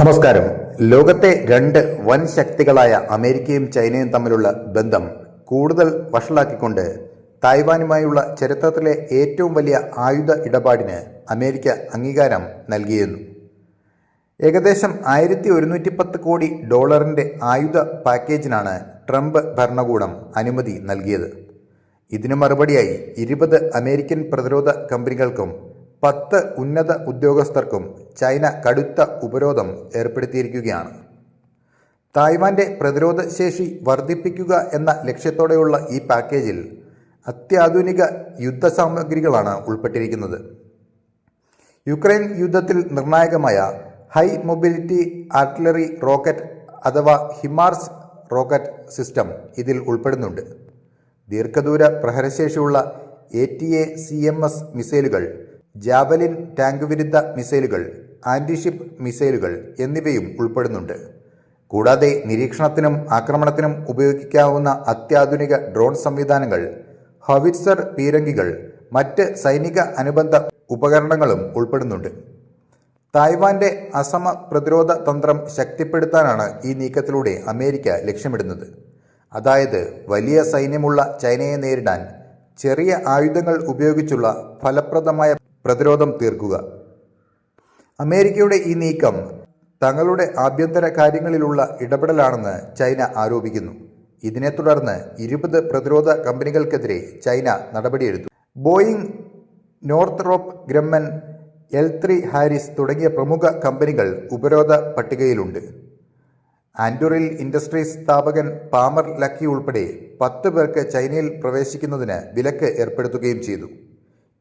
നമസ്കാരം. ലോകത്തെ രണ്ട് വൻ ശക്തികളായ അമേരിക്കയും ചൈനയും തമ്മിലുള്ള ബന്ധം കൂടുതൽ വഷളാക്കിക്കൊണ്ട് തായ്വാനുമായുള്ള ചരിത്രത്തിലെ ഏറ്റവും വലിയ ആയുധ ഇടപാടിന് അമേരിക്ക അംഗീകാരം നൽകിയിരുന്നു. ഏകദേശം ആയിരത്തി ഒരുന്നൂറ്റി പത്ത് കോടി ഡോളറിന്റെ ആയുധ പാക്കേജിനാണ് ട്രംപ് ഭരണകൂടം അനുമതി നൽകിയത്. ഇതിനു മറുപടിയായി ഇരുപത് അമേരിക്കൻ പ്രതിരോധ കമ്പനികൾക്കും പത്ത് ഉന്നത ഉദ്യോഗസ്ഥർക്കും ചൈന കടുത്ത ഉപരോധം ഏർപ്പെടുത്തിയിരിക്കുകയാണ്. തായ്വാന്റെ പ്രതിരോധ ശേഷി വർദ്ധിപ്പിക്കുക എന്ന ലക്ഷ്യത്തോടെയുള്ള ഈ പാക്കേജിൽ അത്യാധുനിക യുദ്ധ സാമഗ്രികളാണ് ഉൾപ്പെട്ടിരിക്കുന്നത്. യുക്രൈൻ യുദ്ധത്തിൽ നിർണായകമായ ഹൈ മൊബിലിറ്റി ആർട്ടിലറി റോക്കറ്റ് അഥവാ ഹിമാർസ് റോക്കറ്റ് സിസ്റ്റം ഇതിൽ ഉൾപ്പെടുന്നുണ്ട്. ദീർഘദൂര പ്രഹരശേഷിയുള്ള A T A C M S മിസൈലുകൾ ജാവലിൻ ടാങ്ക് വിരുദ്ധ മിസൈലുകൾ ആന്റിഷിപ്പ് മിസൈലുകൾ എന്നിവയും ഉൾപ്പെടുന്നുണ്ട്. കൂടാതെ നിരീക്ഷണത്തിനും ആക്രമണത്തിനും ഉപയോഗിക്കാവുന്ന അത്യാധുനിക ഡ്രോൺ സംവിധാനങ്ങൾ ഹവിറ്റ്സർ പീരങ്കികൾ മറ്റ് സൈനിക അനുബന്ധ ഉപകരണങ്ങളും ഉൾപ്പെടുന്നുണ്ട്. തായ്വാന്റെ അസമ പ്രതിരോധ തന്ത്രം ശക്തിപ്പെടുത്താനാണ് ഈ നീക്കത്തിലൂടെ അമേരിക്ക ലക്ഷ്യമിടുന്നത്. അതായത് വലിയ സൈന്യമുള്ള ചൈനയെ നേരിടാൻ ചെറിയ ആയുധങ്ങൾ ഉപയോഗിച്ചുള്ള ഫലപ്രദമായ പ്രതിരോധം തീർക്കുക. അമേരിക്കയുടെ ഈ നീക്കം തങ്ങളുടെ ആഭ്യന്തര കാര്യങ്ങളിലുള്ള ഇടപെടലാണെന്ന് ചൈന ആരോപിക്കുന്നു. ഇതിനെ തുടർന്ന് ഇരുപത് പ്രതിരോധ കമ്പനികൾക്കെതിരെ China നടപടിയെടുത്തു. Boeing Northrop Grumman L three Harris തുടങ്ങിയ പ്രമുഖ കമ്പനികൾ ഉപരോധ പട്ടികയിലുണ്ട്. ആൻഡുറിൽ ഇൻഡസ്ട്രീസ് സ്ഥാപകൻ പാമർ ലക്കി ഉൾപ്പെടെ പത്ത് പേർക്ക് ചൈനയിൽ പ്രവേശിക്കുന്നതിന് വിലക്ക് ഏർപ്പെടുത്തുകയും ചെയ്തു.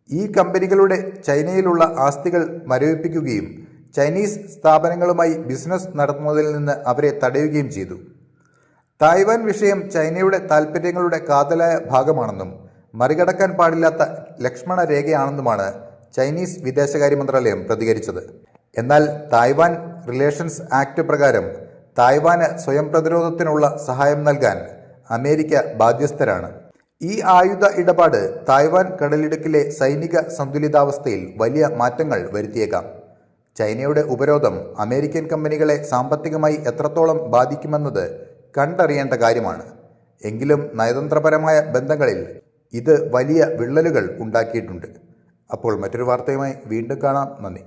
ഈ കമ്പനികളുടെ ചൈനയിലുള്ള ആസ്തികൾ മരവിപ്പിക്കുകയും ചൈനീസ് സ്ഥാപനങ്ങളുമായി ബിസിനസ് നടത്തുന്നതിൽ നിന്ന് അവരെ തടയുകയും ചെയ്തു. തായ്വാൻ വിഷയം ചൈനയുടെ താൽപ്പര്യങ്ങളുടെ കാതലായ ഭാഗമാണെന്നും മറികടക്കാൻ പാടില്ലാത്ത ലക്ഷ്മണ രേഖയാണെന്നുമാണ് ചൈനീസ് വിദേശകാര്യ മന്ത്രാലയം പ്രതികരിച്ചത്. എന്നാൽ തായ്വാൻ റിലേഷൻസ് ആക്ട് പ്രകാരം തായ്വാന് സ്വയം പ്രതിരോധത്തിനുള്ള സഹായം നൽകാൻ അമേരിക്ക ബാധ്യസ്ഥരാണ്. ഈ ആയുധ ഇടപാട് തായ്വാൻ കടലിടുക്കിലെ സൈനിക സന്തുലിതാവസ്ഥയിൽ വലിയ മാറ്റങ്ങൾ വരുത്തിയേക്കാം. ചൈനയുടെ ഉപരോധം അമേരിക്കൻ കമ്പനികളെ സാമ്പത്തികമായി എത്രത്തോളം ബാധിക്കുമെന്നത് കണ്ടറിയേണ്ട കാര്യമാണ്. എങ്കിലും നയതന്ത്രപരമായ ബന്ധങ്ങളിൽ ഇത് വലിയ വിള്ളലുകൾ ഉണ്ടാക്കിയിട്ടുണ്ട്. അപ്പോൾ മറ്റൊരു വാർത്തയുമായി വീണ്ടും കാണാം. നന്ദി.